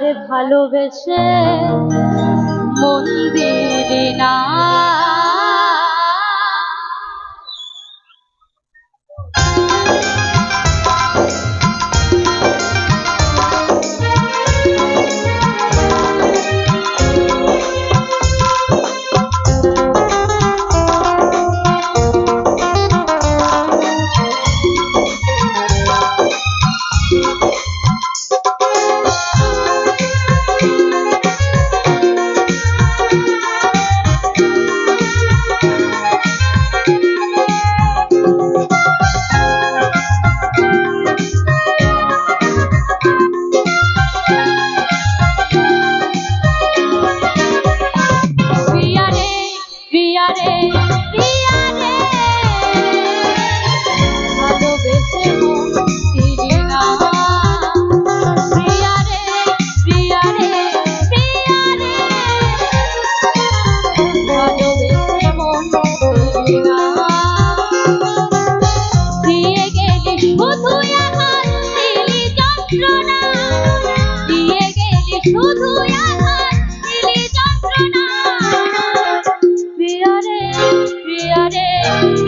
আরে ভালোবেসে মন্দির না Música